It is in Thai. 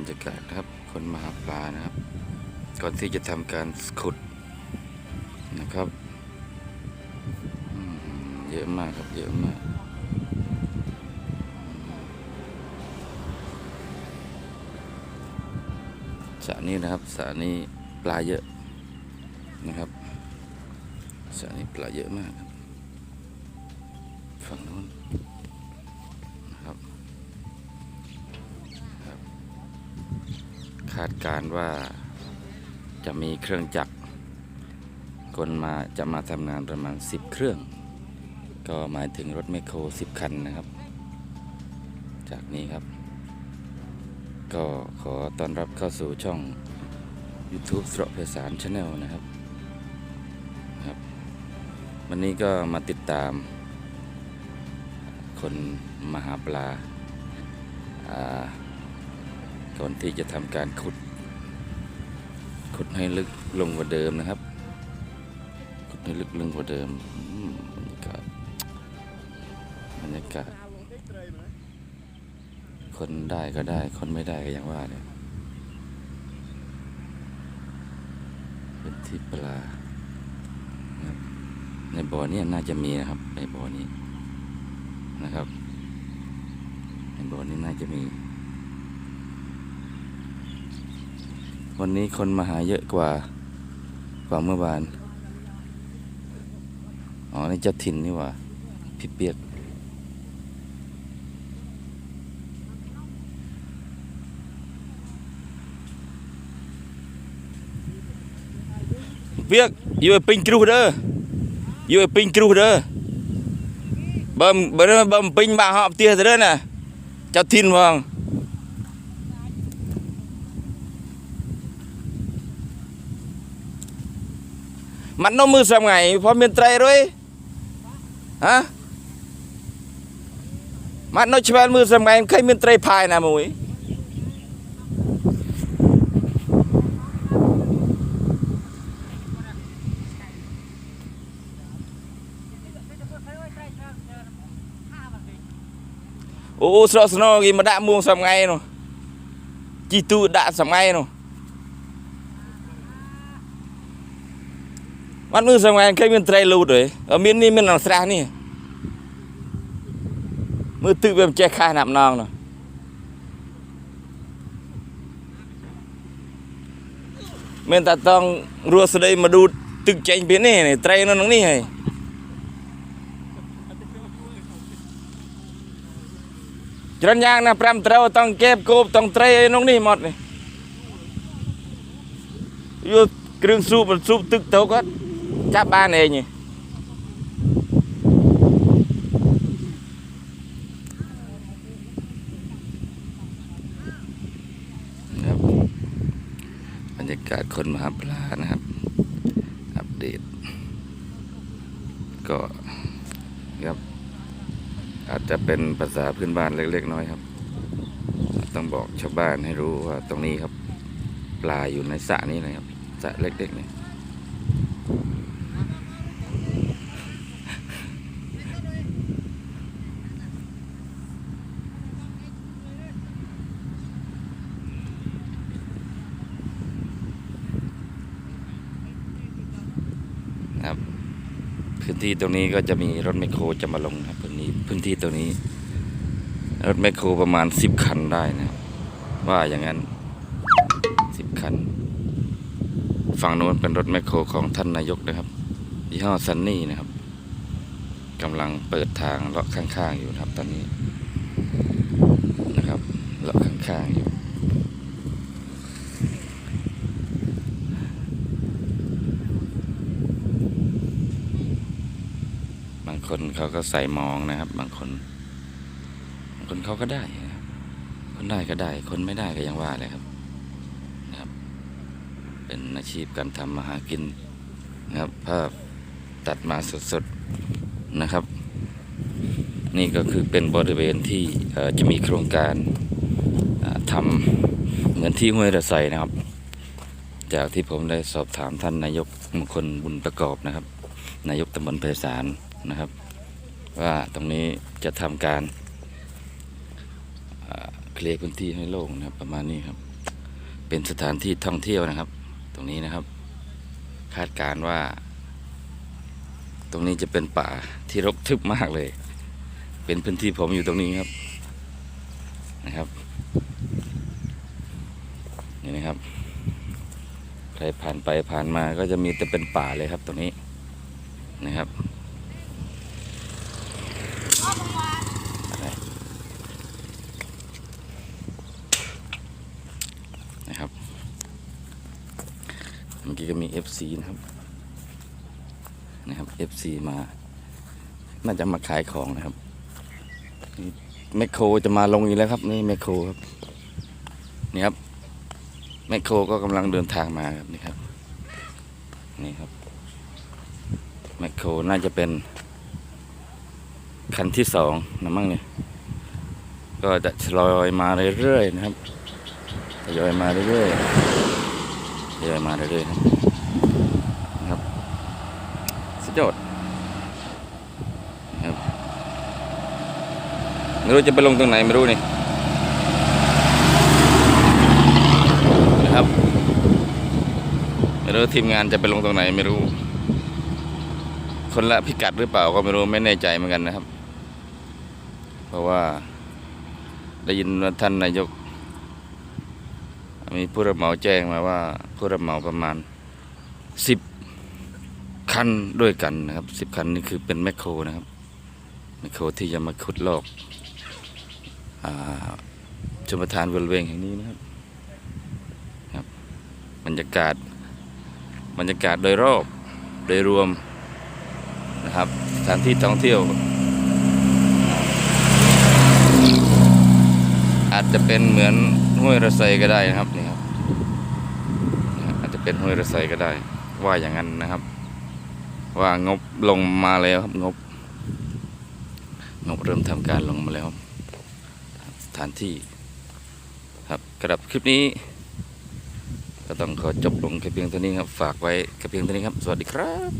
รยากาศครับ คนมาหาปลานะครับ ก่อนที่จะทำการขุดนะครับเยอะมากครับ เยอะมากสระนี้นะครับสระนี้ปลาเยอะนะครับสระนี้ปลาเยอะมากครับฝั่งนู้น ดการ์ว่าจะมีเครื่องจักรคนมาจะมาทำงานประมาณ 10 เครื่อง ก็หมายถึงรถแมคโคร 10 คันนะครับ จากนี้ครับ ก็ขอต้อนรับเข้าสู่ช่อง YouTube สระเพสารชาแนลนะครับครับ วันนี้ก็มาติดตาม คนมหาปลาอ่า ก่อนที่จะทำการขุด ขุดให้ลึกลงกว่าเดิมนะครับ ขุดให้ลึกลงกว่าเดิมอืมบรรยากาศบรรยากาศ คนได้ก็ได้ คนไม่ได้ก็อย่างว่าเนี่ยเป็นที่ปลานะครับในบ่อนี้น่าจะมีนะครับ ในบ่อนี้นะครับ ในบ่อนี้น่าจะมี วันนี้คนมาหาเยอะกว่ากว่าเมื่อวาน อ๋อ นี่เจ้าถิ่นนี่ว่า พี่เปียก เปียกอยู่ปิงครูเด้ออยู่ปิงครูเด้อบ่มบ่มปิงมาหอบเตี้ยเด้อน่ะเจ้าถิ่นว่าง ម៉ាត់នោះមើលស្រាប់ថ្ងៃផងមានត្រីរួយហ៎ម៉ាត់នោះឆ្វែលមើលស្រាប់ថ្ងៃឃើញមានត្រីផាយណាមួយអូស្រស់ស្នោគេមកដាក់មួងស្រាប់ថ្ងៃនោះជីទូដាក់ស្រាប់ថ្ងៃនោះ បាត់មើលសំថ្ងៃឃើញមានត្រីលូតហើយអត់មាននេះមានអស្រះនេះមើលទឹកវាមិនចេះខះណាប់ណងនោះមានតែតង់រស់ស្ដីមកឌូតទឹកចេញពីនេះនេះត្រីនៅក្នុងនេះហើយច្រានយ៉ាងណា5ត្រូវតង់កេបគោបតង់ត្រីអីក្នុងនេះមកនេះយកគ្រឿងស៊ូបស៊ូបទឹកទៅគាត់ จับบ้านเองนี่บรรยากาศคนมหาปลานะครับ อัปเดต ก็ครับ อาจจะเป็นภาษาพื้นบ้านเล็กๆน้อยครับ ต้องบอกชาวบ้านให้รู้ว่าตรงนี้ครับ ปลาอยู่ในสระนี้นะครับสระเล็กๆนี่ ที่ตรงนี้ก็จะมีรถแมคโครจะมาลงนะครับพื้นที่พื้นที่ตรงนี้ รถแมคโครประมาณสิบคันได้นะครับว่าอย่างนั้นสิบคัน ฝั่งโน้นเป็นรถแมคโครของท่านนายกนะครับยี่ห้อซันนี่นะครับกำลังเปิดทางเลาะข้างๆอยู่นะครับ ตอนนี้นะครับเลาะข้างๆอยู่ บาง คนเขาก็ใส่มองนะครับ บางคน บางคนเขาก็ได้ครับคนได้ก็ได้ คนไม่ได้ก็ยังว่าเลยครับนะครับ เป็นอาชีพการทำมาหากินนะครับภาพตัดมาสดๆนะครับ นี่ก็คือเป็นบริเวณที่จะมีโครงการทำเหมือนที่ห้วยระไซนะครับ จากที่ผมได้สอบถามท่านนายกมงคลบุญประกอบนะครับ นายกตำบลไพศาลนะครับ ว่าตรงนี้จะทำการเคลียร์พื้นที่ให้โล่งนะครับ ประมาณนี้ครับ เป็นสถานที่ท่องเที่ยวนะครับ ตรงนี้นะครับ คาดการว่า ตรงนี้จะเป็นป่าที่รกทึบมากเลย เป็นพื้นที่ผมอยู่ตรงนี้ครับนะครับนี่นะครับ ใครผ่านไปผ่านมาก็จะมีแต่เป็นป่าเลยครับตรงนี้นะครับอะไรนะครับ เมื่อ กี้ก็มี FC นะครับนะครับ FC มา น่าจะมาขายของนะครับแมคโครจะมาลงอีกแล้วครับนี่แมคโครครับนี่ครับแมคโครก็กำลังเดินทางมาครับนี่ครับนี่ครับแมคโครน่าจะเป็น คันที่สองนะมั่งเนี่ยก็จะทยอยมาเรื่อยๆนะครับทยอยมาเรื่อยๆ ทยอยมาเรื่อยๆนะครับ สุดยอดนะครับไม่รู้จะไปลงตรงไหนไม่รู้นี่นะครับไม่รู้ทีมงานจะไปลงตรงไหนไม่รู้ คนละพิกัดหรือเปล่าก็ไม่รู้ไม่แน่ใจเหมือนกันนะครับ เพราะว่าได้ยินว่าท่านนายก มีผู้รับเหมาแจ้งมาว่า ผู้รับเหมาประมาณสิบคันด้วยกันนะครับสิบคันนี่คือเป็นแมคโครนะครับแมคโครที่จะมาขุดลอกอาชมประทานบริเวณแห่งนี้นะครับครับบรรยากาศบรรยากาศโดยรอบโดยรวมนะครับสถานที่ท่องเที่ยว อาจจะเป็นเหมือน ห้วยระไซก็ได้นะครับนี่ครับอาจจะเป็นห้วยระไซก็ได้ ว่าอย่างนั้นนะครับ ว่างบลงมาแล้วครับงบ งบเริ่มทำการลงมาแล้วสถานที่ ครับกระดับคลิปนี้ ก็ต้องขอจบลงแค่เพียงเท่านี้ครับ ฝากไว้แค่เพียงเท่านี้ครับ สวัสดีครับ